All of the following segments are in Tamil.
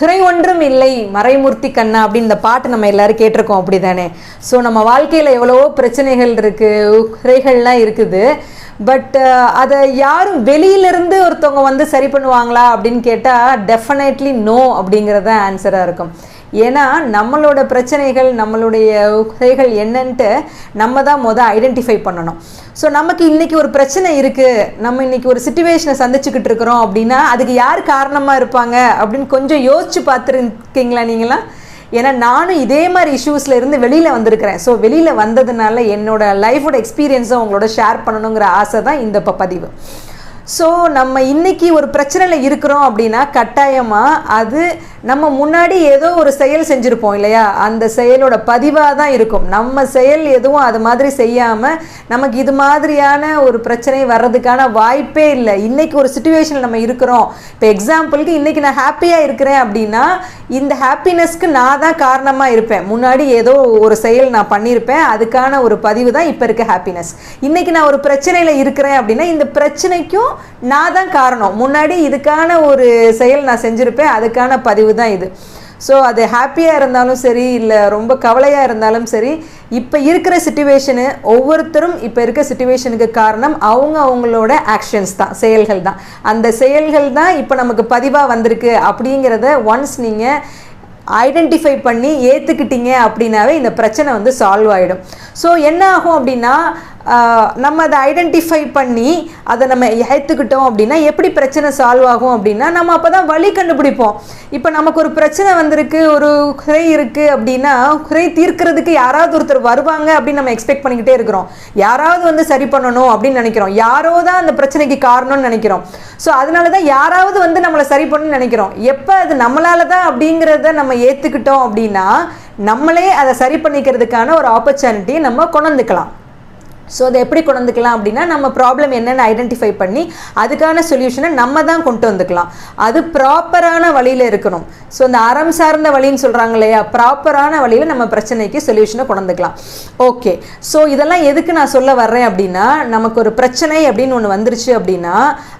குறை ஒன்றும் இல்லை மறைமூர்த்தி கண்ணா அப்படின்னு இந்த பாட்டு நம்ம எல்லாரும் கேட்டிருக்கோம் அப்படி தானே ஸோ நம்ம வாழ்க்கையில் எவ்வளவோ பிரச்சனைகள் இருக்குது குறைகள்லாம் இருக்குது. பட் அதை யாரும் வெளியிலிருந்து ஒருத்தவங்க வந்து சரி பண்ணுவாங்களா அப்படின்னு கேட்டால் டெஃபினெட்லி நோ அப்படிங்கிறது தான் ஆன்சராக இருக்கும். ஏன்னா நம்மளோட பிரச்சனைகள் நம்மளுடைய குறைகள் என்னன்ட்டு நம்ம தான் மொதல் ஐடென்டிஃபை பண்ணணும். ஸோ நமக்கு இன்றைக்கி ஒரு பிரச்சனை இருக்குது நம்ம இன்றைக்கி ஒரு சுச்சுவேஷனை சந்திச்சுக்கிட்டு இருக்கிறோம் அப்படின்னா அதுக்கு யார் காரணமாக இருப்பாங்க அப்படின்னு கொஞ்சம் யோசித்து பார்த்துருக்கீங்களா நீங்களாம்? ஏன்னா நானும் இதே மாதிரி இஷ்யூஸில் இருந்து வெளியில் வந்திருக்கிறேன். ஸோ வெளியில் வந்ததுனால என்னோட லைஃபோட எக்ஸ்பீரியன்ஸை உங்களோட ஷேர் பண்ணணுங்கிற ஆசை தான் இந்த இப்போ பதிவு. ஸோ நம்ம இன்னைக்கு ஒரு பிரச்சனையில் இருக்கிறோம் அப்படின்னா கட்டாயமாக அது நம்ம முன்னாடி ஏதோ ஒரு செயல் செஞ்சுருப்போம் இல்லையா? அந்த செயலோட பதிவாக தான் இருக்கும். நம்ம செயல் எதுவும் அது மாதிரி செய்யாமல் நமக்கு இது மாதிரியான ஒரு பிரச்சனை வர்றதுக்கான வாய்ப்பே இல்லை. இன்னைக்கு ஒரு சுச்சுவேஷனில் நம்ம இருக்கிறோம். இப்போ எக்ஸாம்பிளுக்கு இன்றைக்கி நான் ஹாப்பியாக இருக்கிறேன் அப்படின்னா இந்த ஹாப்பினஸ்க்கு நான் தான் காரணமாக இருப்பேன். முன்னாடி ஏதோ ஒரு செயல் நான் பண்ணியிருப்பேன் அதுக்கான ஒரு பதிவு தான் இப்போ இருக்க ஹாப்பினஸ் இன்றைக்கி நான் ஒரு பிரச்சனையில் இருக்கிறேன் அப்படின்னா இந்த பிரச்சனைக்கும் நான் தான் காரணம். முன்னாடி இதுக்கான ஒரு செயல் நான் செஞ்சுருப்பேன். அதுக்கான பதிவு தான் இது. ஸோ அது ஹாப்பியாக இருந்தாலும் சரி இல்லை ரொம்ப கவலையாக இருந்தாலும் சரி இப்போ இருக்கிற சுச்சுவேஷனு ஒவ்வொருத்தரும் இப்போ இருக்கிற சுச்சுவேஷனுக்கு காரணம் அவங்க அவங்களோட ஆக்ஷன்ஸ் தான் செயல்கள் தான். அந்த செயல்கள் தான் இப்போ நமக்கு பதிவாக வந்திருக்கு அப்படிங்கிறத ஒன்ஸ் நீங்கள் ஐடென்டிஃபை பண்ணி ஏற்றுக்கிட்டீங்க அப்படின்னாவே இந்த பிரச்சனை வந்து சால்வ் ஆகிடும் ஸோ என்ன ஆகும் அப்படின்னா நம்ம அதை ஐடென்டிஃபை பண்ணி அதை நம்ம ஏற்றுக்கிட்டோம் அப்படின்னா எப்படி பிரச்சனை சால்வ் ஆகும் அப்படின்னா நம்ம அப்போ தான் வழி கண்டுபிடிப்போம். இப்போ நமக்கு ஒரு பிரச்சனை வந்திருக்கு ஒரு குறை இருக்குது அப்படின்னா குறை தீர்க்கிறதுக்கு யாராவது ஒருத்தர் வருவாங்க அப்படின்னு நம்ம எக்ஸ்பெக்ட் பண்ணிக்கிட்டே இருக்கிறோம். யாராவது வந்து சரி பண்ணணும் அப்படின்னு நினைக்கிறோம். யாரோ தான் அந்த பிரச்சனைக்கு காரணம்னு நினைக்கிறோம். ஸோ அதனால தான் யாராவது வந்து நம்மளை சரி பண்ணணும்னு நினைக்கிறோம். எப்போ அது நம்மளால தான் அப்படிங்கிறத நம்ம ஏற்றுக்கிட்டோம் அப்படின்னா நம்மளே அதை சரி பண்ணிக்கிறதுக்கான ஒரு ஆப்பர்ச்சுனிட்டியை நம்ம கொண்டு வந்துக்கலாம். ஸோ அதை எப்படி கொண்டு வந்துக்கலாம் அப்படின்னா நம்ம ப்ராப்ளம் என்னென்னு ஐடென்டிஃபை பண்ணி அதுக்கான சொல்யூஷனை நம்ம தான் கொண்டு வந்துக்கலாம். அது ப்ராப்பரான வழியில் இருக்கணும். ஸோ இந்த அறம் சார்ந்த வழின்னு சொல்கிறாங்க இல்லையா? ப்ராப்பரான வழியில் நம்ம பிரச்சனைக்கு சொல்யூஷனை கொண்டு வந்துக்கலாம் ஓகே ஸோ இதெல்லாம் எதுக்கு நான் சொல்ல வர்றேன் அப்படின்னா நமக்கு ஒரு பிரச்சனை அப்படின்னு ஒன்று வந்துருச்சு அப்படின்னா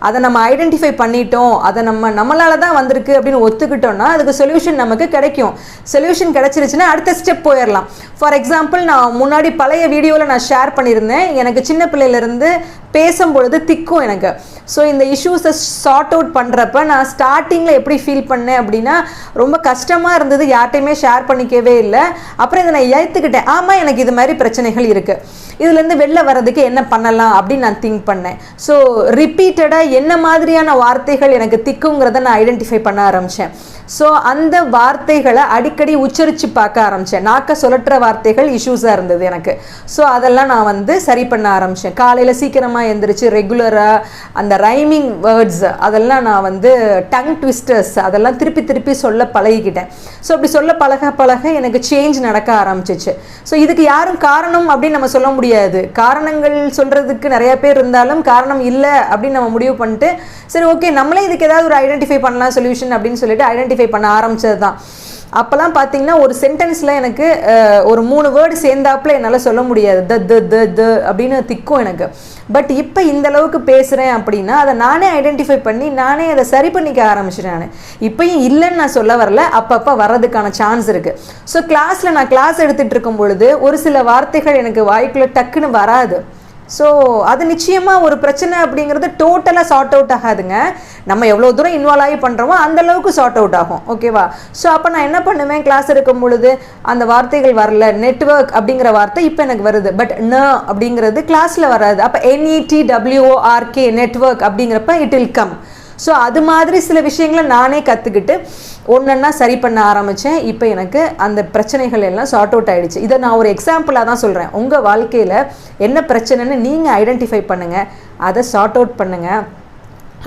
அதை நம்ம ஐடென்டிஃபை பண்ணிட்டோம். அதை நம்ம நம்மளால தான் வந்திருக்கு அப்படின்னு ஒத்துக்கிட்டோம்னா அதுக்கு சொல்யூஷன் நமக்கு கிடைக்கும். சொல்யூஷன் கிடைச்சிருச்சுன்னா அடுத்த ஸ்டெப் போயிடலாம். ஃபார் எக்ஸாம்பிள் நான் முன்னாடி பழைய வீடியோவில் நான் ஷேர் பண்ணியிருந்தேன். எனக்கு சின்ன பிள்ளையிலேருந்து பேசும்பொழுது திக்கும் எனக்கு. ஸோ இந்த இஷ்யூஸை சார்ட் அவுட் பண்ணுறப்ப நான் ஸ்டார்டிங்கில் எப்படி ஃபீல் பண்ணேன் அப்படின்னா ரொம்ப கஷ்டமாக இருந்தது யார்ட்டையுமே ஷேர் பண்ணிக்கவே இல்லை. அப்புறம் இதை நான் ஏற்றுக்கிட்டேன் ஆமாம் எனக்கு இது மாதிரி பிரச்சனைகள் இருக்குது இதுலேருந்து வெளில வர்றதுக்கு என்ன பண்ணலாம் அப்படின்னு நான் திங்க் பண்ணேன். ஸோ ரிப்பீட்டடாக என்ன மாதிரியான வார்த்தைகள் எனக்கு திக்குங்கிறத நான் ஐடென்டிஃபை பண்ண ஆரம்பித்தேன் ஸோ அந்த வார்த்தைகளை அடிக்கடி உச்சரித்து பார்க்க ஆரம்பித்தேன் நாக்க சுழற்ற வார்த்தைகள் இஷ்யூஸாக இருந்தது எனக்கு. ஸோ அதெல்லாம் நான் வந்து சரி பண்ண ஆரம்பித்தேன் காலையில் சீக்கிரமாக எந்திரிச்சு ரெகுலராக அந்த ரைமிங் வேர்ட்ஸ் அதெல்லாம் நான் வந்து டங் ட்விஸ்டர்ஸ் அதெல்லாம் திருப்பி திருப்பி சொல்ல பழகிக்கிட்டேன். ஸோ அப்படி சொல்ல பழக பழக எனக்கு சேஞ்ச் நடக்க ஆரம்பிச்சிச்சு. ஸோ இதுக்கு யாரும் காரணம் அப்படின்னு நம்ம சொல்ல முடியும் முடியாது. காரணங்கள் சொல்கிறதுக்கு நிறைய பேர் இருந்தாலும் காரணம் இல்லை அப்படின்னு நம்ம முடிவு பண்ணிட்டு சரி ஓகே நம்மளே இதுக்கு ஏதாவது ஒரு ஐடென்டிஃபை பண்ணலாம் சொல்யூஷன் அப்படின்னு சொல்லிட்டு ஐடென்டிஃபை பண்ண ஆரம்பிச்சது தான் அப்போல்லாம் பார்த்தீங்கன்னா ஒரு சென்டென்ஸில் எனக்கு ஒரு மூணு வேர்டு சேர்ந்தாப்புல என்னால் சொல்ல முடியாது. த த த த அப்படின்னு திக்கும் எனக்கு. பட் இப்போ இந்த அளவுக்கு பேசுகிறேன் அப்படின்னா அதை நானே ஐடென்டிஃபை பண்ணி நானே அதை சரி பண்ணிக்க ஆரம்பிச்சிட்டேன் நான். இப்பயும் இல்லைன்னு நான் சொல்ல வரல. அப்பப்போ வர்றதுக்கான சான்ஸ் இருக்குது ஸோ கிளாஸில் நான் கிளாஸ் எடுத்துகிட்டு இருக்கும் பொழுது ஒரு சில வார்த்தைகள் எனக்கு வாய்க்குள்ளே டக்குன்னு வராது. ஸோ அது நிச்சயமாக ஒரு பிரச்சனை அப்படிங்கிறது டோட்டலாக சார்ட் அவுட் ஆகாதுங்க. நம்ம எவ்வளோ தூரம் இன்வால்வ் ஆகி பண்ணுறோமோ அந்தளவுக்கு சார்ட் அவுட் ஆகும். ஓகேவா ஸோ அப்போ நான் என்ன பண்ணுவேன்? கிளாஸ் இருக்கும் பொழுது அந்த வார்த்தைகள் வரல. நெட்வொர்க் அப்படிங்கிற வார்த்தை இப்போ எனக்கு வருது. பட் ந அப்படிங்கிறது கிளாஸில் வராது. அப்போ N E T W O R K network அப்படிங்கிறப்ப இட் வில் கம் ஸோ அது மாதிரி சில விஷயங்களை நானே கற்றுக்கிட்டு ஒன்றா சரி பண்ண ஆரம்பித்தேன் இப்போ எனக்கு அந்த பிரச்சனைகள் எல்லாம் சார்ட் அவுட் ஆகிடுச்சு இதை நான் ஒரு எக்ஸாம்பிளாக தான் சொல்கிறேன் உங்கள் வாழ்க்கையில் என்ன பிரச்சனைன்னு நீங்கள் ஐடென்டிஃபை பண்ணுங்கள் அதை சார்ட் அவுட் பண்ணுங்கள்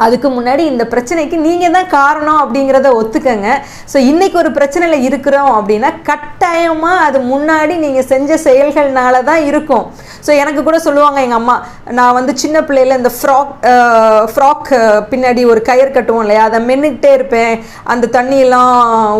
அதுக்கு முன்னாடி இந்த பிரச்சனைக்கு நீங்கள் தான் காரணம் அப்படிங்கிறத ஒத்துக்கங்க. ஸோ இன்னைக்கு ஒரு பிரச்சனையில் இருக்கிறோம் அப்படின்னா கட்டாயமாக அது முன்னாடி நீங்கள் செஞ்ச செயல்கள்னால தான் இருக்கும். ஸோ எனக்கு கூட சொல்லுவாங்க எங்கள் அம்மா நான் வந்து சின்ன பிள்ளையில இந்த ஃப்ராக் ஃப்ராக் பின்னாடி ஒரு கயிறு கட்டுவோம் இல்லையா? அதை மென்னுக்கிட்டே இருப்பேன். அந்த தண்ணியெல்லாம்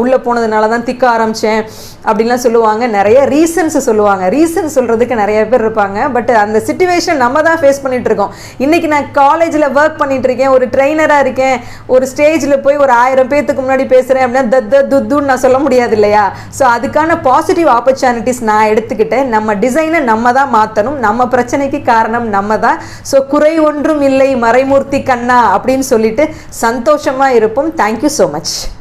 உள்ளே போனதுனால தான் திக்க ஆரம்பித்தேன் அப்படின்லாம் சொல்லுவாங்க. நிறைய ரீசன்ஸ் சொல்லுவாங்க. ரீசன் சொல்கிறதுக்கு நிறைய பேர் இருப்பாங்க. பட் அந்த சுச்சுவேஷன் நம்ம தான் ஃபேஸ் பண்ணிகிட்ருக்கோம் இருக்கோம். நான் காலேஜில் ஒர்க் பண்ணிகிட்ருக்கேன் இருக்கேன். ஒரு ட்ரெயினராக இருக்கேன். ஒரு ஸ்டேஜில் போய் ஒரு ஆயிரம் பேர்த்துக்கு முன்னாடி பேசுகிறேன் அப்படின்னா தத்த துத்துன்னு நான் சொல்ல முடியாது இல்லையா? ஸோ அதுக்கான பாசிட்டிவ் ஆப்பர்ச்சுனிட்டிஸ் நான் எடுத்துக்கிட்டேன். நம்ம டிசைனை நம்ம தான் மாற்றணும் நம்ம பிரச்சனைக்கு காரணம் நம்ம தான் ஸோ குறை ஒன்றும் இல்லை மறைமூர்த்தி கண்ணா அப்படின்னு சொல்லிட்டு சந்தோஷமாக இருப்போம். Thank you so much